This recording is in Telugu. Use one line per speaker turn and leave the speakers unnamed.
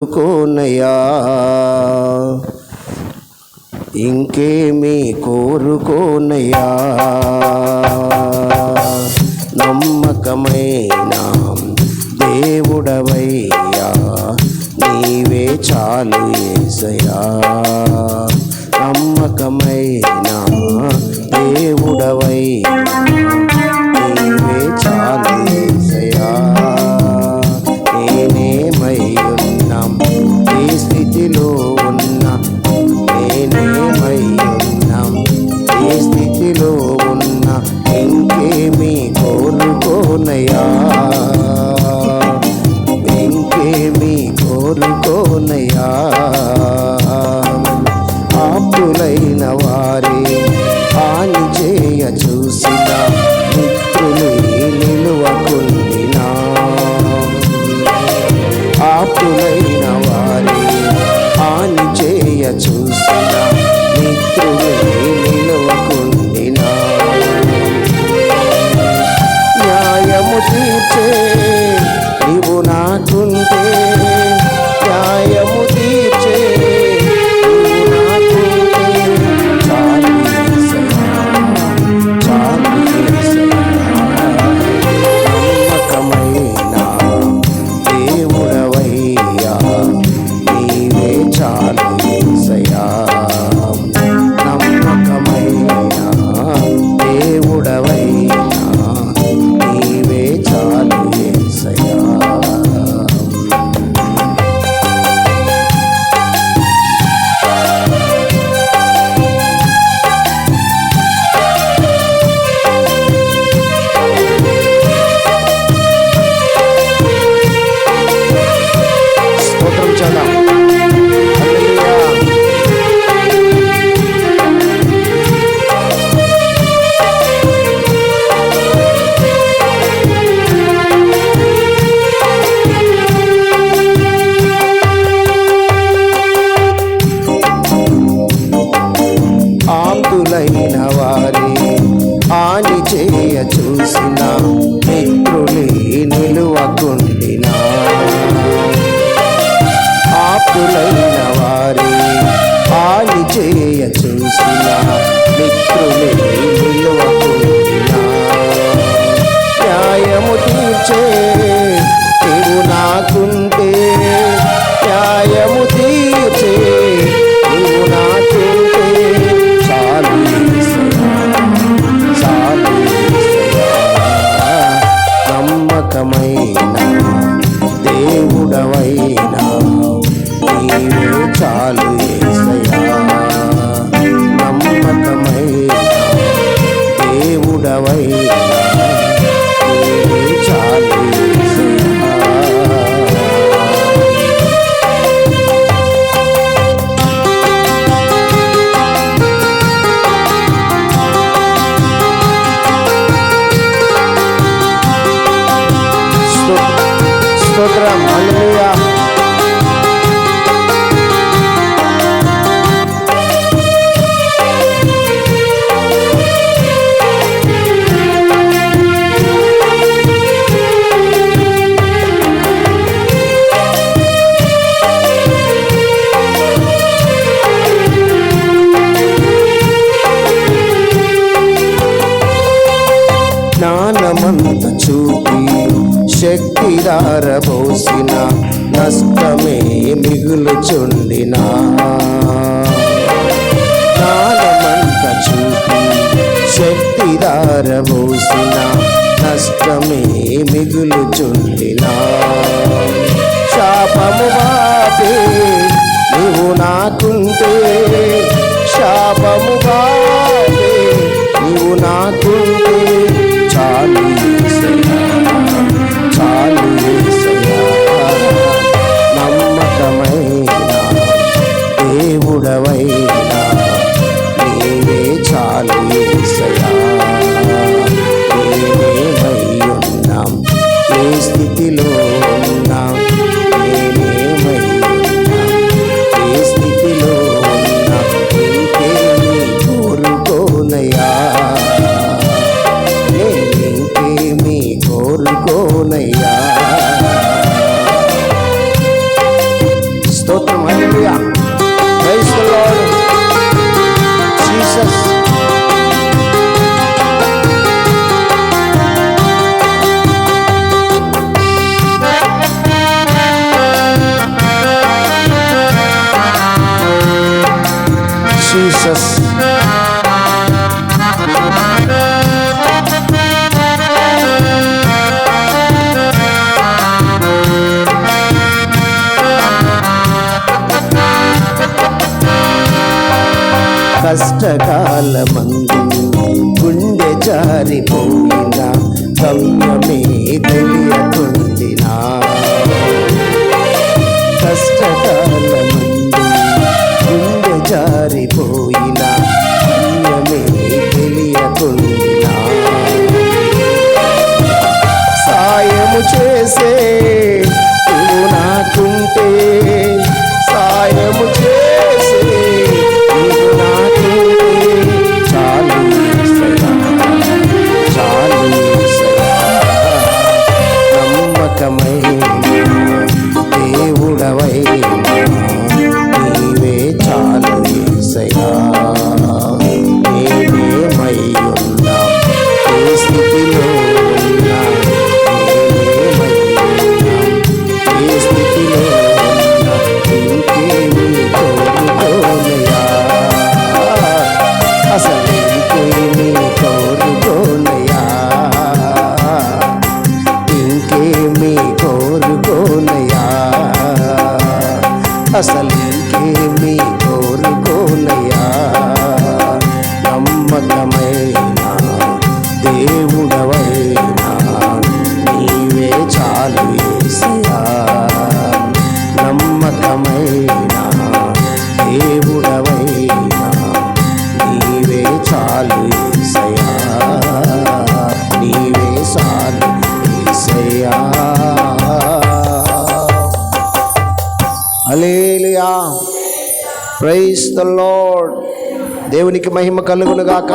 కోరుకోనయా ఇంకేమీ కోరుకోనయా నమ్మకమైన దేవుడవయ్యా. నీవే చాలు ఏసయా నమ్మకమైన దేవుడవై నీవే చాలు చూసిన మిత్రులే న్యాయము తీర్చే నీవు నాకుంటే న్యాయము తీర్చే నాకుంటే. చాలు చాలు నమ్మకమైన దేవుడవైనా. నీవే చాలు స్తోత్రం. అల్లెలుయా జ్ఞానమంత చూపు శక్తి దారబోసిన నష్టమే మిగులుచుండినా. కాలమంత చూపి శక్తి దారబోసిన నష్టమే మిగులు చుండిన శాపము బాపే నువ్వు నాకుంటే Jesus. కష్టకాలమందు గుండె జారిపోయిన గమ్యమే తెలియకుండినా కష్టకాలం ఉంటే ప్రైస్ ద లాడ్ దేవునికి మహిమ కలుగునుగాక.